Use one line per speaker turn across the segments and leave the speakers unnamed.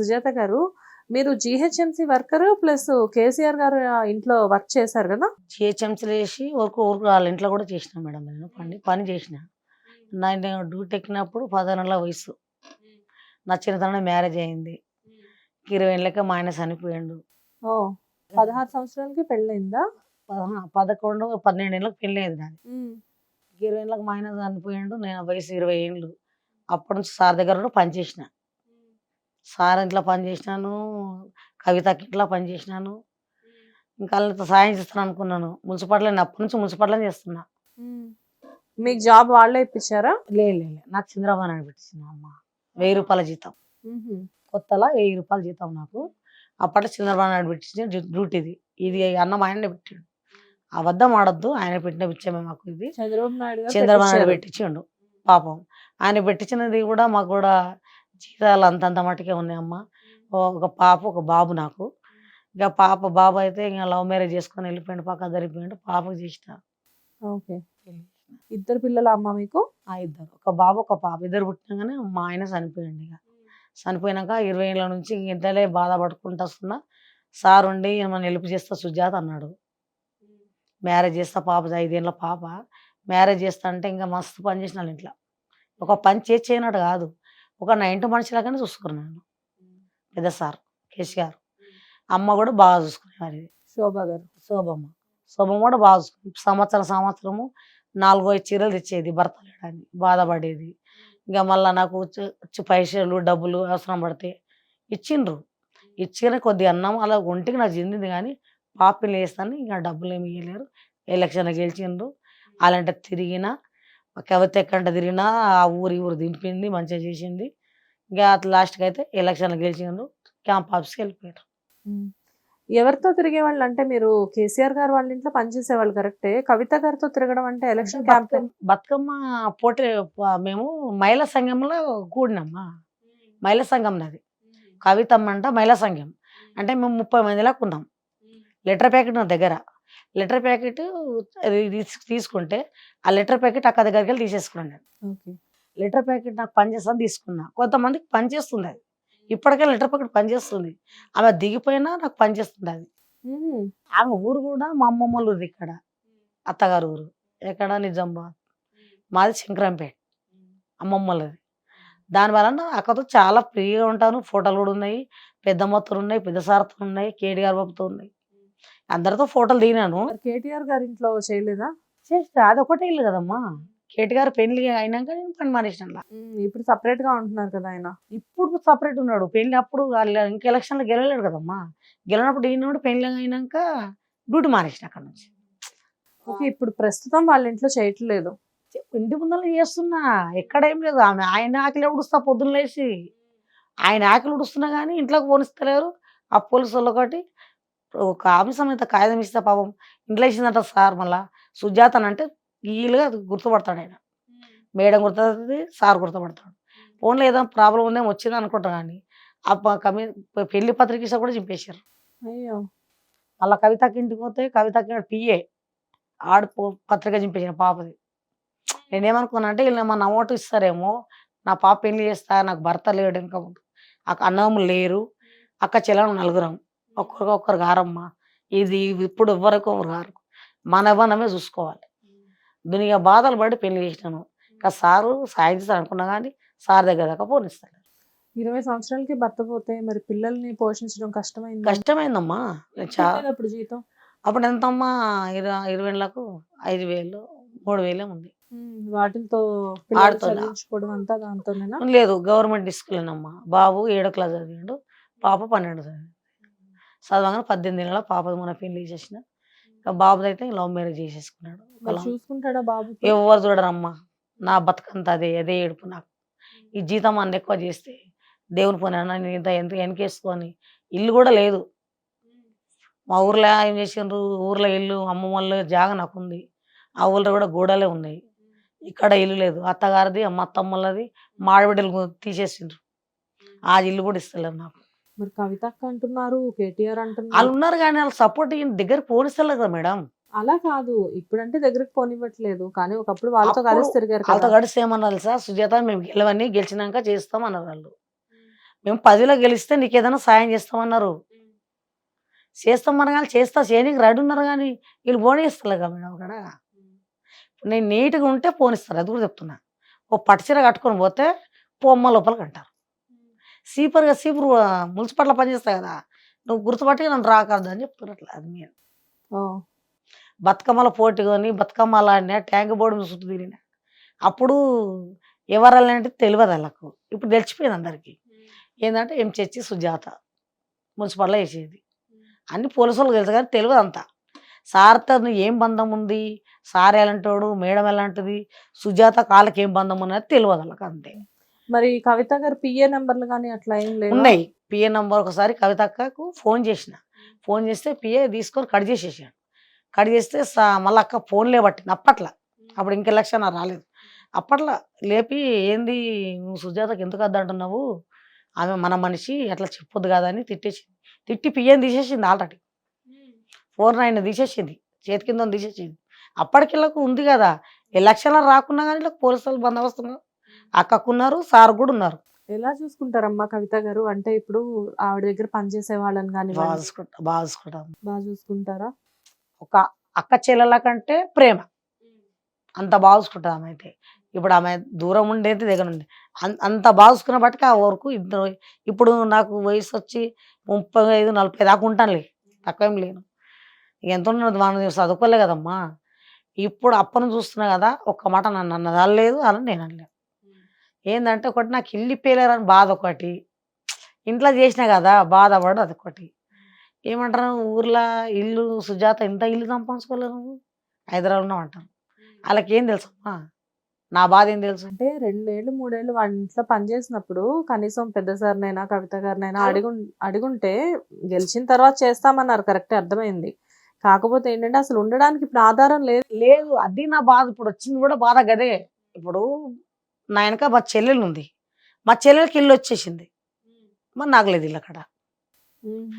సుజాత గారు మీరు GHMC worker plus KCR గారు ఇంట్లో వర్క్ చేశారు కదా?
జిహెచ్ఎంసీలో చేసి ఊరుకు ఊరుకు వాళ్ళ ఇంట్లో కూడా చేసిన మేడం నేను పని పని చేసిన. నా నేను డ్యూటీ ఎక్కినప్పుడు పదహారు వయసు. నా చిన్నతనం మ్యారేజ్ అయింది. ఇరవై ఏళ్ళకే మా ఆయన చనిపోయాడు.
ఓ పదహారు సంవత్సరాలకి పెళ్ళైందా
పదహా- పదకొండు పన్నెండు ఏళ్ళకి పెళ్ళి అయింది నాది ఇరవై ఏళ్ళకి మా ఆయన చనిపోయాడు నేను వయసు ఇరవై ఏళ్ళు. అప్పటి నుంచి సార్ దగ్గర కూడా పని చేసిన. సార్ ఇంట్లో పని చేసినాను కవితకి ఇంట్లో పని చేసినాను. ఇంకా వాళ్ళతో సాయం చేస్తాను అనుకున్నాను. మున్సిపాలిటీ అప్పటి నుంచి మున్సిపాలిటీ చేస్తున్నా.
మీకు జాబ్ వాళ్ళే ఇప్పించారా?
లేదు నాకు చంద్రబాబు నాయుడు పెట్టించిన అమ్మ. వెయ్యి రూపాయల జీతం. కొత్తలా వెయ్యి రూపాయల జీతం నాకు. అప్పట్లో చంద్రబాబు నాయుడు పెట్టించిన డ్యూ- డ్యూటీది. ఇది అన్నం ఆయనే పెట్టాడు. అబద్ధం ఆడొద్దు ఆయన పెట్టిన విషయమే మాకు ఇది.
చంద్రబాబు నాయుడు
చంద్రబాబు నాయుడు. పెట్టించిండు. పాపం. ఆయన పెట్టించినది కూడా మాకు కూడా జీతాలు అంతంత మటుకే ఉన్నాయమ్మ. ఒక పాప ఒక బాబు నాకు. ఇక పాప బాబు అయితే ఇంకా లవ్ మ్యారేజ్ చేసుకొని వెళ్ళిపోయిండు పక్క జరిగిపోయిండు పాపకు చేసిన.
ఓకే. ఇద్దరు పిల్లల అమ్మ మీకు?
ఆ ఇద్దరు. ఒక బాబు ఒక పాప. ఇద్దరు పుట్టినాగానే మా ఆయన చనిపోయిండు ఇక. చనిపోయినాక ఇరవై ఏళ్ళ నుంచి ఇంతలే బాధపడుకుంటూ వస్తున్నా సార్ ఉండి మనం హెల్ప్ చేస్తా సుజాత అన్నాడు. మ్యారేజ్ చేస్తా పాప ఐదేళ్ళ పాప. మ్యారేజ్ చేస్తా అంటే ఇంకా మస్తు పని చేసిన వాళ్ళ ఇంట్లో. ఒక పని చేసి చేయనట్టు కాదు. ఒక నైన్టీ మనిషిలాగానే చూసుకున్నాను పెద్ద సార్ కేసీఆర్ అమ్మ కూడా బాగా చూసుకునేవారు
శోభ గారు.
శోభమ్మ. శోభమ్మ కూడా బాగా చూసుకునే సంవత్సరం సంవత్సరము నాలుగో చీరలు తెచ్చేది భర్త లేడని బాధపడేది ఇంకా మళ్ళీ నాకు పైసలు డబ్బులు అవసరం పడితే ఇచ్చిండ్రు. ఇచ్చిన కొద్ది అన్నం అలా ఒంటికి నాకు చెందింది కానీ పాపిలు వేస్తాను ఇంకా డబ్బులు ఏమి ఇవ్వలేరు ఎలక్షన్ గెలిచిండ్రు. అలాంటి తిరిగినా కవిత ఎక్కడ తిరిగినా ఆ ఊరి ఊరు దింపింది మంచిగా చేసింది. ఇంకా అట్లా లాస్ట్కి అయితే ఎలక్షన్ గెలిచిండ్రు క్యాంప్ ఆఫీస్కి వెళ్ళిపోయారు.
ఎవరితో తిరిగేవాళ్ళు అంటే మీరు కేసీఆర్ గారు వాళ్ళ ఇంట్లో పనిచేసేవాళ్ళు కరెక్టే కవిత గారితో తిరగడం అంటే ఎలక్షన్ క్యాంపెయిన్
బతుకమ్మ పోటీ మేము మహిళా సంఘంలో కూడినమ్మా మహిళా సంఘం నాది. కవితమ్మ అంట మహిళా సంఘం. అంటే మేము ముప్పై మందిలాగా ఉన్నాం. లెటర్ ప్యాకెట్ నా దగ్గర. లెటర్ ప్యాకెట్ తీసుకుంటే ఆ లెటర్ ప్యాకెట్ అక్క దగ్గరికి వెళ్ళి తీసేసుకున్నాను లెటర్ ప్యాకెట్ నాకు పనిచేస్తాను తీసుకున్నా. కొంతమందికి పనిచేస్తుంది అది. ఇప్పటికే లెటర్ ప్యాకెట్ పనిచేస్తుంది ఆమె దిగిపోయినా నాకు పనిచేస్తుంది అది. ఆమె ఊరు కూడా మా అమ్మమ్మ ఊరు ఇక్కడ. అత్తగారు ఊరు. ఎక్కడ? నిజామాబాద్. మాది శంకరంపేట. అమ్మమ్మ వాళ్ళది దాని వలన అక్కతో చాలా ఫ్రీగా ఉంటాను. ఫోటోలు కూడా ఉన్నాయి. పెద్ద మొత్తం ఉన్నాయి. పెద్ద సార్తో ఉన్నాయి. కేటీ గారి బాబుతో ఉన్నాయి. అందరితో ఫోటోలు దిగినాను.
కేటీఆర్ గారి ఇంట్లో చేయలేదా?
చేస్తే అది ఒకటే ఇల్లు కదమ్మా. కేటీ గారు పెళ్ళి అయినాక నేను పని మానేసిన
ఇప్పుడు సపరేట్గా ఉంటున్నారు కదా ఆయన.
ఇప్పుడు సపరేట్ ఉన్నాడు. పెళ్ళి అప్పుడు వాళ్ళ- ఇంక ఎలక్షన్లో గెలవలేడు కదమ్మా. గెలవనప్పుడు ఈయన పెళ్ళి అయినాక డ్యూటీ మానేసిన అక్కడ నుంచి.
ఓకే ఇప్పుడు ప్రస్తుతం వాళ్ళ ఇంట్లో చేయట్లేదు.
ఇంటి ముందర చేస్తున్నా. ఎక్కడ ఏం లేదు. ఆమె ఆయన ఆకలి ఉడుస్తా పొద్దున్న లేచి. ఆయన ఆకలి ఉడుస్తున్నా కానీ ఇంట్లోకి పోనిస్తలేరు. ఆ పోలీసు వాళ్ళు ఒకటి ఒక ఆమె సమేత కాగితం ఇస్తే పాపం ఇంట్లో ఇచ్చిందంట సార్ మళ్ళా. సుజాత అని అంటే వీలుగా గుర్తుపడతాడు ఆయన. మేడం గుర్తుపడుతుంది సార్ గుర్తుపడతాడు. ఫోన్లో ఏదో ప్రాబ్లం ఉందేమో వచ్చింది అనుకుంటా కానీ ఆ కమి పెళ్ళి పత్రిక ఇస్తే కూడా చింపేశారు.
అయ్యో.
మళ్ళీ కవితకి ఇంటికి పోతే కవితకి పిఏ ఆడు పత్రిక చింపేసిన పాపది. నేనేమనుకున్నా అంటే వీళ్ళు మన ఓటు ఇస్తారేమో నా పాప పెళ్ళి చేస్తా నాకు భర్త లేడు ఇంకా అన్నదమ్ములు లేరు. అక్క చెల్లెలు నలుగురం. ఒక్కరికి ఒక్కరు గారమ్మ. ఇది ఇప్పుడు ఎవరికి ఒకరు గారు? మన మనమే చూసుకోవాలి. దీనికి బాధలు పడి పెళ్ళి చేసినాను. ఇంకా సారు సాయం చేస్తాను అనుకున్నా కానీ సార్ దగ్గర దాకా పోనిస్తాను
ఇరవై సంవత్సరాలకి భర్త పోతే మరి పిల్లల్ని పోషించడం కష్టమైంది?
కష్టమైందమ్మా. చాలా
అప్పుడు జీతం
అప్పుడు ఎంతమ్మా? ఇరవై ఇరవై ఏళ్ళకు ఐదు వేలు మూడు వేలే ఉంది.
వాటితో అంతా దాంతోనేనా
లేదు గవర్నమెంట్ స్కూల్నమ్మా బాబు ఏడో క్లాస్ చదివాడు పాప పన్నెండు చదివాడు చదవగానే పద్దెనిమిది నెలల పాప మన పెళ్ళి చేసిన ఇంకా బాబుది అయితే లవ్ మ్యారేజ్ చేసేసుకున్నాడు.
చూసుకుంటాడా బాబు?
ఎవరు చూడరమ్మా నా బతుకంతా అదే అదే ఏడుపు నాకు. ఈ జీతం అన్న ఎక్కువ చేస్తే దేవుని పని అన్న నేను ఇంత ఎంత వెనకేసుకొని ఇల్లు కూడా లేదు. మా ఊర్లో ఏం చేసిండ్రు? ఊర్లో ఇల్లు అమ్మమ్మ వాళ్ళ జాగ నాకు ఉంది ఆ ఊళ్ళో కూడా గోడలే ఉన్నాయి. ఇక్కడ ఇల్లు లేదు. అత్తగారిది అమ్మ అత్తమ్మలది మాడబిడ్డలు తీసేసిండ్రు. ఆ ఇల్లు కూడా ఇస్తలేరు నాకు.
మరి కవిత అంటున్నారు కేటీఆర్
వాళ్ళు
అంటున్నారు
ఉన్నారు కానీ వాళ్ళు సపోర్ట్ దగ్గర పోనిస్తలేదు కదా మేడం.
అలా కాదు ఇప్పుడంటే దగ్గరికి పోనివ్వట్లేదు. కానీ ఒకప్పుడు వాళ్ళతో కలిసి తిరిగారు
వాళ్ళతో గడిచి ఏమన్నారు సార్? సుజాత మేము గెలవని గెలిచినాక చేస్తాం అన్నారు వాళ్ళు. మేము పదిలో గెలిస్తే నీకు ఏదైనా సాయం చేస్తామన్నారు. చేస్తామని కానీ చేస్తా చేయనీకి రెడీ ఉన్నారు కానీ వీళ్ళు పోనీస్తలే కదా మేడం అక్కడ. నేను నీట్గా ఉంటే పోనిస్తారు అది కూడా చెప్తున్నా. ఓ పట్టుచీర కట్టుకొని పోతే పొమ్మ లోపలికి అంటారు సీపర్గా సీపర్ మున్సిపల్లో పనిచేస్తా కదా నువ్వు గుర్తుపట్టి నన్ను రాకూడదు అని చెప్తున్నారు అట్లా అది నేను.
ఓ.
బతుకమ్మల పోటీ కొని బతుకమ్మ ఆడినా ట్యాంక్ బోర్డు చుట్టూ తిరిగిన అప్పుడు ఎవరాలంటే తెలియదు వాళ్ళకు. ఇప్పుడు తెలిసిపోయింది అందరికీ. ఏంటంటే ఏం చచ్చి సుజాత మున్సిపల్లో వేసేది. అన్ని పోలీసు వాళ్ళకి తెలుసు కానీ తెలియదు అంతా. సార్తో ఏం బంధం ఉంది? సార్ ఎలాంటోడు? మేడం ఎలాంటిది? సుజాత కాళ్ళకి ఏం బంధం ఉన్నది తెలియదు వాళ్ళకి అంతే.
మరి కవిత గారు పిఏ నెంబర్లు కానీ అట్లా ఏం లేదు
ఉన్నాయి. పిఏ నంబర్ ఒకసారి కవితక్కకు ఫోన్ చేసిన. ఫోన్ చేస్తే పిఏ తీసుకొని కట్ చేసేసాడు. కట్ చేస్తే మళ్ళీ అక్క ఫోన్లే పట్టింది అప్పట్లో. అప్పుడు ఇంక ఎలక్షన్ రాలేదు. అప్పట్లో లేపి ఏంది నువ్వు సుజాతకి ఎందుకు వద్దంటున్నావు ఆమె మన మనిషి అట్లా చెప్పొద్దు కదా అని తిట్టేసింది తిట్టి పిఏని తీసేసింది ఆల్రెడీ ఫోర్ నైన్ తీసేసింది. చేతి కింద తీసేసింది. అప్పటికిళ్ళకు ఉంది కదా. ఎలక్షన్లో రాకున్నా కానీ ఇలా పోలీసులు బందోబస్తున్నారు అక్కకున్నారు సార్ కూడా ఉన్నారు
ఎలా చూసుకుంటారమ్మా కవిత గారు? అంటే ఇప్పుడు ఆవిడ దగ్గర పనిచేసే వాళ్ళని కానీ
బాగా చూసుకుంటా బాగా చూసుకుంటాం
బాగా చూసుకుంటారా?
ఒక అక్క చెల్లెల కంటే ప్రేమ. అంత బాగా చూసుకుంటుంది ఆమె అయితే. ఇప్పుడు ఆమె దూరం ఉండేది దగ్గర ఉండి అం- అంత బాగా చూసుకున్న బట్టి ఆ వరకు ఇద్దరు ఇప్పుడు నాకు వయసు వచ్చి ముప్పై ఐదు నలభై దాకా ఉంటానులే. తక్కువేం లేను. ఎంత ఉన్నది మనం చదువుకోలే కదమ్మా. ఇప్పుడు అప్పను చూస్తున్నా కదా ఒక్క మాట నన్ను అన్నది అనలేదు అని నేను అనలేదు ఏంటంటే ఒకటి నాకు ఇల్లు ఇప్పలేరని బాధ ఒకటి. ఇంట్లో చేసినా కదా బాధపడు అది ఒకటి ఏమంటారు? ఊర్లో ఇల్లు సుజాత ఇంత ఇల్లు సంపాదించుకోలేవు నువ్వు? హైదరాబాద్ ఉన్నావు అంటారు వాళ్ళకి ఏం తెలుసమ్మా నా బాధ ఏం తెలుసు?
అంటే రెండేళ్ళు మూడేళ్ళు వాళ్ళ ఇంట్లో పనిచేసినప్పుడు కనీసం పెద్ద సార్నైనా కవిత గారినైనా అడిగు అడుగుంటే గెలిచిన తర్వాత చేస్తామన్నారు కరెక్ట్ అర్థమైంది. కాకపోతే ఏంటంటే అసలు ఉండడానికి ఇప్పుడు ఆధారం లేదు.
లేదు అది నా బాధ. ఇప్పుడు వచ్చింది కూడా బాధ గదే. ఇప్పుడు నా వెనక మా చెల్లెలు ఉంది మా చెల్లెలకి ఇల్లు వచ్చేసింది. మరి నాకు లేదు ఇల్లు అక్కడ.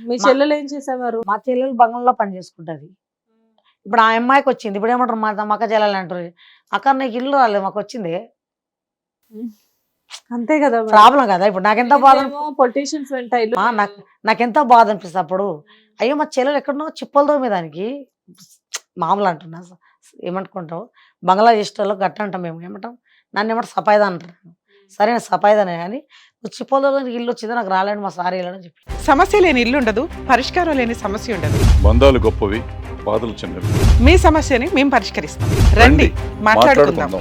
మీ
మా-
చెల్లెలు ఏం చేసేవారు?
మా చెల్లెలు బంగంలో పని చేసుకుంటుంది. ఇప్పుడు ఆ అమ్మాయికి వచ్చింది. ఇప్పుడు ఏమంటారు? మా మక్క చెల్లెలు అంటారు. అక్కడ నీకు ఇల్లు రాలేదు మాకు వచ్చింది.
అంతే కదా
ప్రాబ్లం కదా? ఇప్పుడు నాకెంత బాధ
పొలిటీషియన్స్
నాకెంత బాధ అనిపిస్తుంది అప్పుడు. అయ్యో మా చెల్లెలు ఎక్కడనో చిప్పల దోమే దానికి మామూలు అంటున్నా. ఏమనుకుంటావు? బంగ్లా చేసేటోళ్ళు గట్ట అంటాం మేము. ఏమంటాం? నన్ను ఏమంటారు సపాయిదా అంటారు. సరే సపాయిదానే కానీ నువ్వు చిప్పల ఇల్లు వచ్చింది నాకు రాలేడు మా సార్ వెళ్ళని చెప్పి.
సమస్య లేని ఇల్లు ఉండదు పరిష్కారం లేని సమస్య ఉండదు.
బంధాలు గొప్పవి బాధలు చిన్నవి.
మీ సమస్యని మేము పరిష్కరిస్తాం. రండి
మాట్లాడుకుందాం.